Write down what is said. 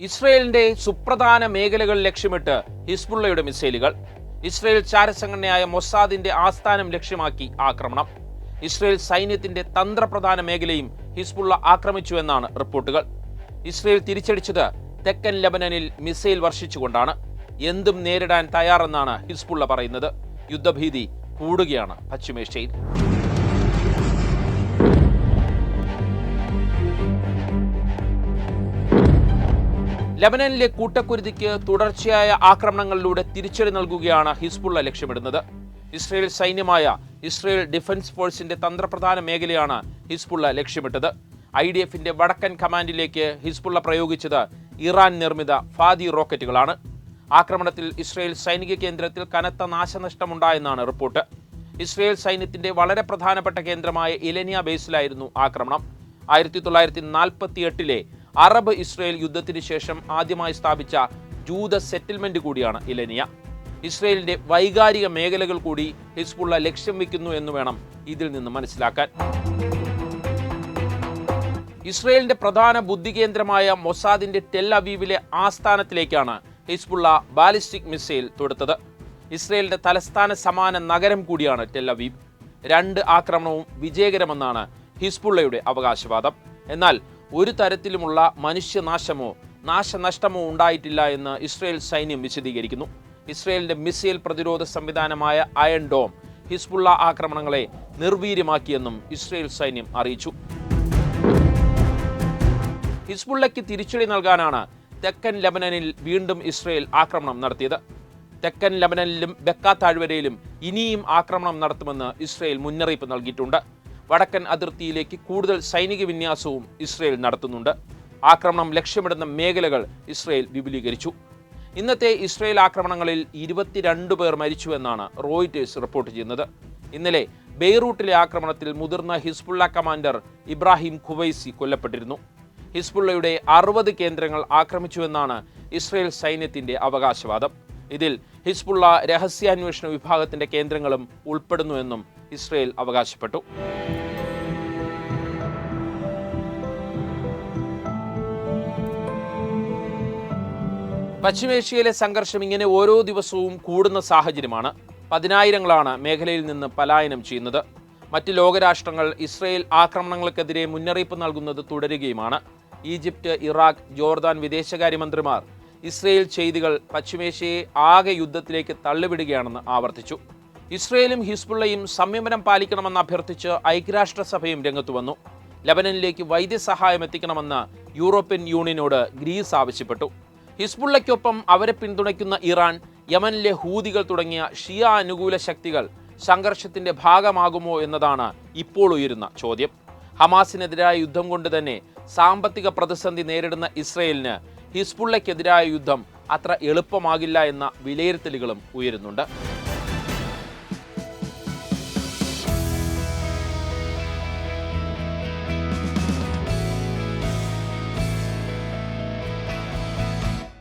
ഇസ്രയേലിന്റെ സുപ്രധാന മേഖലകൾ ലക്ഷ്യമിട്ട് ഹിസ്ബുള്ളയുടെ മിസൈലുകൾ. ഇസ്രയേൽ ചാരസംഘടനയായ മൊസാദിന്റെ ആസ്ഥാനം ലക്ഷ്യമാക്കി ആക്രമണം. ഇസ്രയേൽ സൈന്യത്തിന്റെ തന്ത്രപ്രധാന മേഖലയും ഹിസ്ബുള്ള ആക്രമിച്ചു എന്നാണ് റിപ്പോർട്ടുകൾ. ഇസ്രയേൽ തിരിച്ചടിച്ചത് തെക്കൻ ലബനനിൽ മിസൈൽ വർഷിച്ചുകൊണ്ടാണ്. എന്തും നേരിടാൻ തയ്യാറെന്നാണ് ഹിസ്ബുള്ള പറയുന്നത്. യുദ്ധഭീതി കൂടുകയാണ് പശ്ചിമേഷ്യയിൽ. ലബനനിലെ കൂട്ടക്കുരുതിക്ക് തുടർച്ചയായ ആക്രമണങ്ങളിലൂടെ തിരിച്ചടി നൽകുകയാണ് ഹിസ്ബുള്ള ലക്ഷ്യമിടുന്നത്. ഇസ്രയേൽ സൈന്യമായ ഇസ്രയേൽ ഡിഫൻസ് ഫോഴ്സിന്റെ തന്ത്രപ്രധാന മേഖലയാണ് ഹിസ്ബുള്ള ലക്ഷ്യമിട്ടത്. ഐ ഡി എഫിന്റെ വടക്കൻ കമാൻഡിലേക്ക് ഹിസ്ബുള്ള പ്രയോഗിച്ചത് ഇറാൻ നിർമ്മിത ഫാദി റോക്കറ്റുകളാണ്. ആക്രമണത്തിൽ ഇസ്രയേൽ സൈനിക കേന്ദ്രത്തിൽ കനത്ത നാശനഷ്ടമുണ്ടായെന്നാണ് റിപ്പോർട്ട്. ഇസ്രയേൽ സൈന്യത്തിന്റെ വളരെ പ്രധാനപ്പെട്ട കേന്ദ്രമായ ഇലനിയ ബേസിലായിരുന്നു ആക്രമണം. ആയിരത്തി തൊള്ളായിരത്തി നാൽപ്പത്തി എട്ടിലെ അറബ് ഇസ്രയേൽ യുദ്ധത്തിന് ശേഷം ആദ്യമായി സ്ഥാപിച്ച ജൂത സെറ്റിൽമെന്റ് കൂടിയാണ് ഇലനിയ. ഇസ്രയേലിന്റെ വൈകാരിക മേഖലകൾ കൂടി ഹിസ്ബുള്ള ലക്ഷ്യം വെക്കുന്നു എന്ന് വേണം ഇതിൽ നിന്ന് മനസ്സിലാക്കാൻ. ഇസ്രയേലിന്റെ പ്രധാന ബുദ്ധി കേന്ദ്രമായ മൊസാദിന്റെ ടെൽ അവീവിലെ ആസ്ഥാനത്തിലേക്കാണ് ഹിസ്ബുള്ള ബാലിസ്റ്റിക് മിസൈൽ തൊടുത്തത്. ഇസ്രയേലിന്റെ തലസ്ഥാന സമാന നഗരം കൂടിയാണ് ടെൽ അവീവ് രണ്ട് ആക്രമണവും വിജയകരമെന്നാണ് ഹിസ്ബുള്ളയുടെ അവകാശവാദം. എന്നാൽ ഒരു തരത്തിലുമുള്ള മനുഷ്യനാശമോ നാശനഷ്ടമോ ഉണ്ടായിട്ടില്ല എന്ന് ഇസ്രയേൽ സൈന്യം വിശദീകരിക്കുന്നു. ഇസ്രയേലിന്റെ മിസൈൽ പ്രതിരോധ സംവിധാനമായ അയൺ ഡോം ഹിസ്ബുള്ള ആക്രമണങ്ങളെ നിർവീര്യമാക്കിയെന്നും ഇസ്രയേൽ സൈന്യം അറിയിച്ചു. ഹിസ്ബുള്ളയ്ക്ക് തിരിച്ചടി നൽകാനാണ് തെക്കൻ ലബനനിൽ വീണ്ടും ഇസ്രയേൽ ആക്രമണം നടത്തിയത്. തെക്കൻ ലബനനിലും ബക്ക താഴ്വരയിലും ഇനിയും ആക്രമണം നടത്തുമെന്ന് ഇസ്രയേൽ മുന്നറിയിപ്പ് നൽകിയിട്ടുണ്ട്. വടക്കൻ അതിർത്തിയിലേക്ക് കൂടുതൽ സൈനിക വിന്യാസവും ഇസ്രയേൽ നടത്തുന്നുണ്ട്. ആക്രമണം ലക്ഷ്യമിടുന്ന മേഖലകൾ ഇസ്രയേൽ വിപുലീകരിച്ചു. ഇന്നത്തെ ഇസ്രയേൽ ആക്രമണങ്ങളിൽ ഇരുപത്തിരണ്ട് പേർ മരിച്ചുവെന്നാണ് റോയിറ്റേഴ്സ് റിപ്പോർട്ട് ചെയ്യുന്നത്. ഇന്നലെ ബെയ്റൂട്ടിലെ ആക്രമണത്തിൽ മുതിർന്ന ഹിസ്ബുള്ള കമാൻഡർ ഇബ്രാഹിം ഖുവൈസി കൊല്ലപ്പെട്ടിരുന്നു. ഹിസ്ബുള്ളയുടെ അറുപത് കേന്ദ്രങ്ങൾ ആക്രമിച്ചുവെന്നാണ് ഇസ്രയേൽ സൈന്യത്തിന്റെ അവകാശവാദം. ഇതിൽ ഹിസ്ബുള്ള രഹസ്യാന്വേഷണ വിഭാഗത്തിന്റെ കേന്ദ്രങ്ങളും ഉൾപ്പെടുന്നുവെന്നും ഇസ്രയേൽ അവകാശപ്പെട്ടു. പശ്ചിമേഷ്യയിലെ സംഘർഷം ഇങ്ങനെ ഓരോ ദിവസവും കൂടുന്ന സാഹചര്യമാണ്. പതിനായിരങ്ങളാണ് മേഖലയിൽ നിന്ന് പലായനം ചെയ്യുന്നത്. മറ്റ് ലോകരാഷ്ട്രങ്ങൾ ഇസ്രയേൽ ആക്രമണങ്ങൾക്കെതിരെ മുന്നറിയിപ്പ് നൽകുന്നത് തുടരുകയുമാണ്. ഈജിപ്ത് ഇറാഖ് ജോർദാൻ വിദേശകാര്യമന്ത്രിമാർ ഇസ്രയേൽ ചെയ്തികൾ പശ്ചിമേഷ്യയെ ആകെ യുദ്ധത്തിലേക്ക് തള്ളിവിടുകയാണെന്ന് ആവർത്തിച്ചു. ഇസ്രയേലും ഹിസ്ബുള്ളയും സംയമനം പാലിക്കണമെന്ന് അഭ്യർത്ഥിച്ച് ഐക്യരാഷ്ട്രസഭയും രംഗത്തു വന്നു. ലബനനിലേക്ക് വൈദ്യസഹായം എത്തിക്കണമെന്ന് യൂറോപ്യൻ യൂണിയനോട് ഗ്രീസ് ആവശ്യപ്പെട്ടു. ഹിസ്ബുള്ളയ്ക്കൊപ്പം അവരെ പിന്തുണയ്ക്കുന്ന ഇറാൻ യമനിലെ ഹൂതികൾ തുടങ്ങിയ ഷിയ അനുകൂല ശക്തികൾ സംഘർഷത്തിന്റെ ഭാഗമാകുമോ എന്നതാണ് ഇപ്പോൾ ഉയരുന്ന ചോദ്യം. ഹമാസിനെതിരായ യുദ്ധം കൊണ്ട് തന്നെ സാമ്പത്തിക പ്രതിസന്ധി നേരിടുന്ന ഇസ്രയേലിന് ഹിസ്ബുള്ളയ്ക്കെതിരായ യുദ്ധം അത്ര എളുപ്പമാകില്ല എന്ന വിലയിരുത്തലുകളും ഉയരുന്നുണ്ട്.